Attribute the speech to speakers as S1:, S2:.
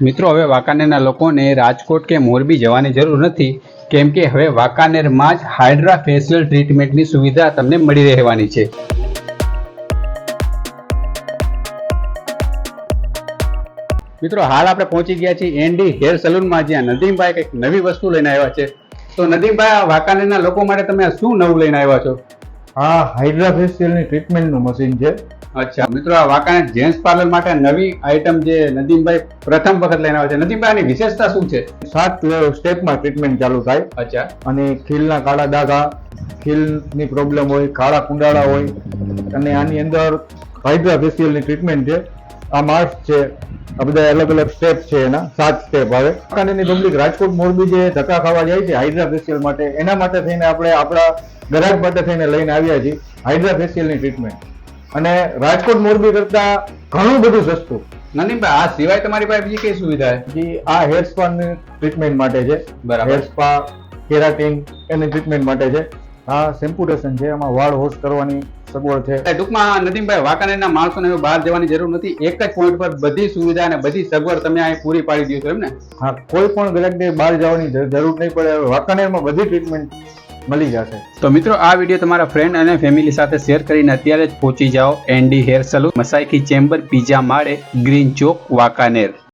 S1: મિત્રો, હવે વાંકાનેરના લોકોને રાજકોટ કે મોરબી જવાની જરૂર નથી, કેમ કે હવે વાંકાનેરમાં જ હાઇડ્રા ફેશિયલ ટ્રીટમેન્ટની સુવિધા તમને મળી રહેવાની છે. મિત્રો, હાલ આપણે પહોંચી ગયા છીએ એનડી હેર સલૂનમાં, જ્યાં નદીમભાઈ કંઈક નવી વસ્તુ લઈને આવ્યા છે. તો નદીમભાઈ વાંકાનેરના લોકો માટે તમે શું નવું લઈને આવ્યા છો?
S2: આ હાઇડ્રા ફેશિયલની ટ્રીટમેન્ટનું મશીન છે.
S1: અચ્છા મિત્રો આ વાંકાનેર જેન્ટ્સ પાર્લર માટે નવી આઈટમ જે નદીમભાઈ પ્રથમ વખત લઈને આવે છે. નદીમભાઈ આની વિશેષતા શું છે?
S2: સાત સ્ટેપમાં ટ્રીટમેન્ટ ચાલુ થાય.
S1: અચ્છા.
S2: અને ખીલના કાળા ડાઘા ખીલની પ્રોબ્લેમ હોય કાળા કુંડાળા હોય અને આની અંદર હાઇડ્રા ફેશિયલની ટ્રીટમેન્ટ છે. આ માસ્ક છે આ બધા અલગ અલગ સ્ટેપ છે એના સાત સ્ટેપ આવે વાંકાનેરની પબ્લિક રાજકોટ મોરબી જે ધક્કા ખાવા જાય છે હાઇડ્રા ફેશિયલ માટે એના માટે થઈને આપણે આપણા ગ્રાહક માટે થઈને લઈને આવ્યા છીએ હાઇડ્રા ફેશિયલની ટ્રીટમેન્ટ અને રાજકોટ મોરબી કરતા ઘણું બધું સસ્તું.
S1: નદીમભાઈ આ સિવાય તમારી પાસે બીજી કઈ સુવિધા છે?
S2: જી આ હેર સ્પાની ટ્રીટમેન્ટ માટે છે.
S1: બરાબર.
S2: હેર સ્પા કેરાટીન એની ટ્રીટમેન્ટ માટે છે. આ સેમ્પુટેશન છે એમાં વાળ હોશ કરવાની સગવડ છે.
S1: ટૂંકમાં નદીમભાઈ વાંકાનેરના માણસોને બહાર જવાની જરૂર નથી. એક જ પોઈન્ટ પર બધી સુવિધા અને બધી સગવડ તમે અહીં પૂરી પાડી દો છે એમ ને
S2: હા કોઈ પણ ગ્રાહકને બહાર જવાની જરૂર નહીં પડે. વાંકાનેરમાં બધી ટ્રીટમેન્ટ મળી જશે.
S1: તો મિત્રો આ વીડિયો તમારા ફ્રેન્ડ અને ફેમિલી સાથે શેર કરીને અત્યારે જ પહોંચી જાઓ. એનડી હેર સલૂન મસાઈકી ચેમ્બર પીઝા માળે ગ્રીન ચોક વાંકાનેર.